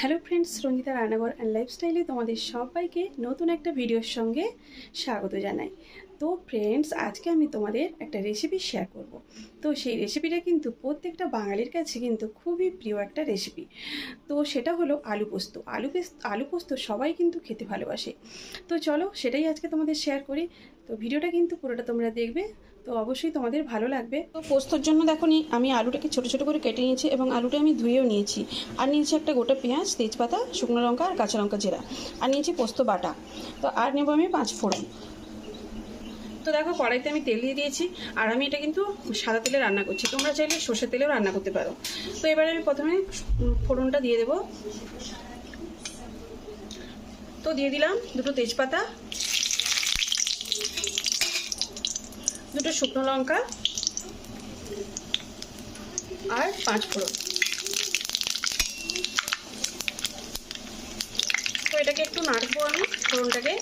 Hello friends Ranjita রান্নাঘর and লাইফস্টাইলে তোমাদের সবাইকে নতুন একটা ভিডিওর সঙ্গে স্বাগত জানাই। তো ফ্রেন্ডস আজকে আমি তোমাদের একটা রেসিপি শেয়ার করব। তো সেই রেসিপিটা কিন্তু প্রত্যেকটা বাঙালির কাছে কিন্তু খুবই প্রিয় একটা রেসিপি তো সেটা হলো আলু পোস্ত। আলু পেস্ত, আলু পোস্ত সবাই কিন্তু খেতে ভালোবাসে। তো চলো সেটাই আজকে তোমাদের শেয়ার করি। তো ভিডিওটা কিন্তু পুরোটা তোমরা দেখবে। তো অবশ্যই তোমাদের ভালো লাগবে। তো পোস্তর জন্য দেখো নি, আমি আলুটাকে ছোট ছোট করে কেটে নিয়েছি এবং আলুটা আমি ধুয়েও নিয়েছি। আর নিয়েছি একটা গোটা পেঁয়াজ, তেজপাতা, শুকনো লঙ্কা আর কাঁচা লঙ্কা জিরা। আর নিয়েছি পোস্ত বাটা। তো আর নেব আমি পাঁচ ফোড়ন। তো দেখো কড়াইতে আমি তেল দিয়ে দিয়েছি, আর আমি এটা কিন্তু সাদা তেলে রান্না করছি। তোমরা চাইলে সর্ষের তেলেও রান্না করতে পারো। তো এবারে আমি প্রথমে ফোড়নটা দিয়ে দেবো। তো দিয়ে দিলাম দুটো তেজপাতা দুটো শুকনো লঙ্কা আর পাঁচ ফোড়ন। তো এটাকে একটু নাড়বো আমি, ফোড়নটাকে।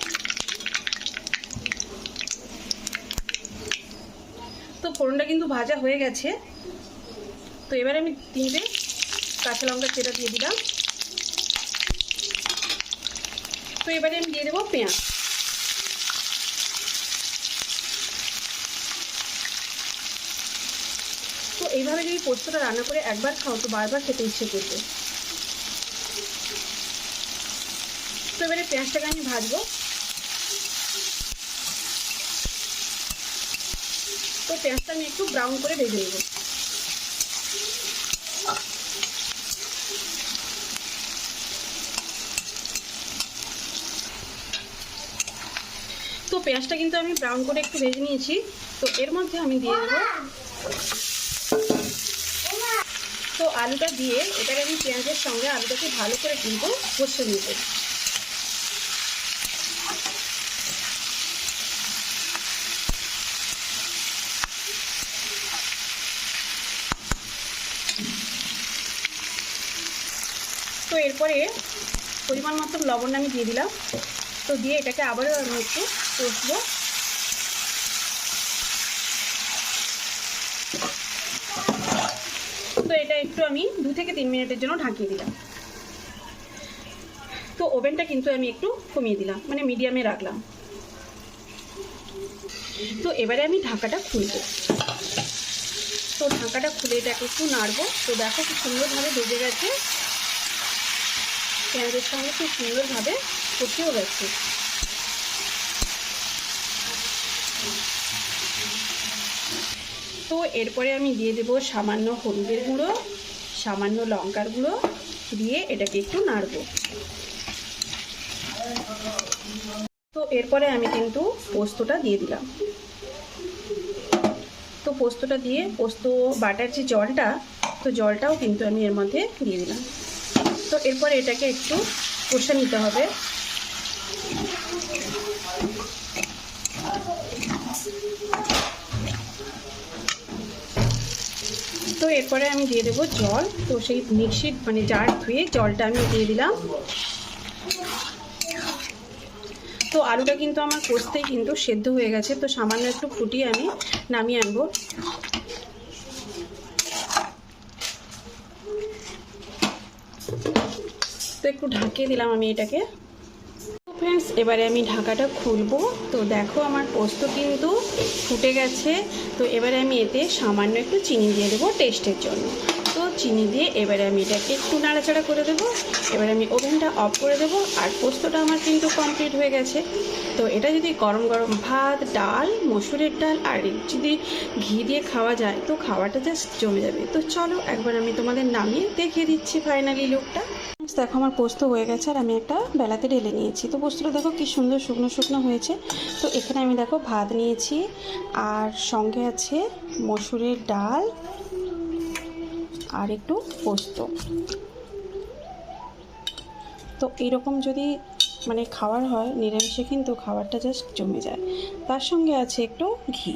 তো ফোড়নটা কিন্তু ভাজা হয়ে গেছে। তো এবারে আমি তিনটে কাঁচা লঙ্কা চেটা দিয়ে দিলাম। তো এবারে আমি দিয়ে দেবো পেঁয়াজ। এইভাবে যদি পোস্তটা রান্না করে একবার খাও তো বারবার খেতে ইচ্ছে করবে। তো এবারে পেঁয়াজটাকে আমি ভাজবো। তো পেঁয়াজটা আমি একটু ব্রাউন করে ভেজে নেব। তো পেঁয়াজটা কিন্তু আমি ব্রাউন করে একটু ভেজে নিয়েছি। তো এর মধ্যে আমি দিয়ে দেবো তো আলুটা দিয়ে এটাকে আমি পেঁয়াজের সঙ্গে আলুটাকে ভালো করে কিন্তু কষে নিব। তো এরপরে পরিমাণ মতো লবণ আমি দিয়ে দিলাম। তো দিয়ে এটাকে আবারও আমি একটু কষবো। তো এটা একটু আমি দু থেকে তিন মিনিটের জন্য ঢাকিয়ে দিলাম। তো ওভেনটা কিন্তু আমি একটু কমিয়ে দিলাম মানে মিডিয়ামে রাখলাম। তো এবারে আমি ঢাকাটা খুলবো। তো ঢাকাটা খুলে এটাকে একটু নাড়বো। তো দেখো খুব সুন্দরভাবে ভেজে গেছে। পেঁয়াজের সঙ্গে খুব সুন্দরভাবে কষেও গেছে। তো এরপরে আমি দিয়ে দেবো সামান্য হলুদের গুঁড়ো, সামান্য লঙ্কার গুঁড়ো দিয়ে এটাকে একটু নাড়বো। তো এরপরে আমি কিন্তু পোস্তটা দিয়ে দিলাম। তো পোস্তটা দিয়ে পোস্ত বাটার যে জলটা, তো জলটাও কিন্তু আমি এর মধ্যে দিয়ে দিলাম। তো এরপরে এটাকে একটু কষে নিতে হবে। এরপরে আমি দিয়ে দেবো জল। তো সেই মিক্সির মানে জার ধুয়ে জলটা আমি দিয়ে দিলাম। তো আলুটা কিন্তু আমার কষতেই কিন্তু সেদ্ধ হয়ে গেছে। তো সামান্য একটু ফুটিয়ে আমি নামিয়ে আনব। তো একটু ঢাকিয়ে দিলাম আমি এটাকে। ফ্রেন্ডস এবারে আমি ঢাকাটা খুলবো। তো দেখো আমার পোস্ত কিন্তু ফুটে গেছে। তো এবারে আমি এতে সামান্য একটু চিনি দিয়ে দেবো টেস্টের জন্য। তো চিনি দিয়ে এবারে আমি এটাকে একটু নাড়াচাড়া করে দেবো। এবারে আমি ওভেনটা অফ করে দেবো আর পোস্তটা আমার কিন্তু কমপ্লিট হয়ে গেছে। তো এটা যদি গরম গরম ভাত, ডাল, মসুরের ডাল আর যদি ঘি দিয়ে খাওয়া যায়, তো খাওয়াটা জাস্ট জমে যাবে। তো চলো একবার আমি তোমাদের নামিয়ে দেখিয়ে দিচ্ছি ফাইনালি লুকটা দেখো আমার পোস্ত হয়ে গেছে আর আমি একটা বেলাতে ঢেলে নিয়েছি। তো পোস্তটা দেখো কি সুন্দর শুকনো শুকনো হয়েছে। তো এখানে আমি দেখো ভাত নিয়েছি আর সঙ্গে আছে মসুরের ডাল আর একটু পোস্ত। তো এইরকম যদি মানে খাওয়ার হয়, নিরামিষে কিন্তু খাবারটা জাস্ট জমে যায়। তার সঙ্গে আছে একটু ঘি।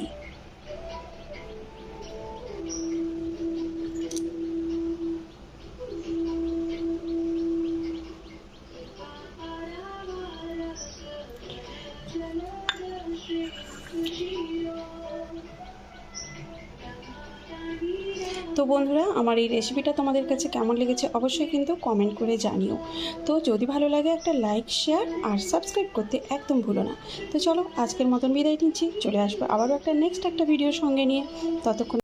তো বন্ধুরা, আমার এই রেসিপিটা তোমাদের কাছে কেমন লেগেছে অবশ্যই কিন্তু কমেন্ট করে জানিও। তো যদি ভালো লাগে একটা লাইক শেয়ার আর সাবস্ক্রাইব করতে একদম ভুলো না। তো চলো আজকের মতন বিদায় নিচ্ছি, চলে আসব আবারও একটা নেক্সট একটা ভিডিওর সঙ্গে নিয়ে। ততক্ষণ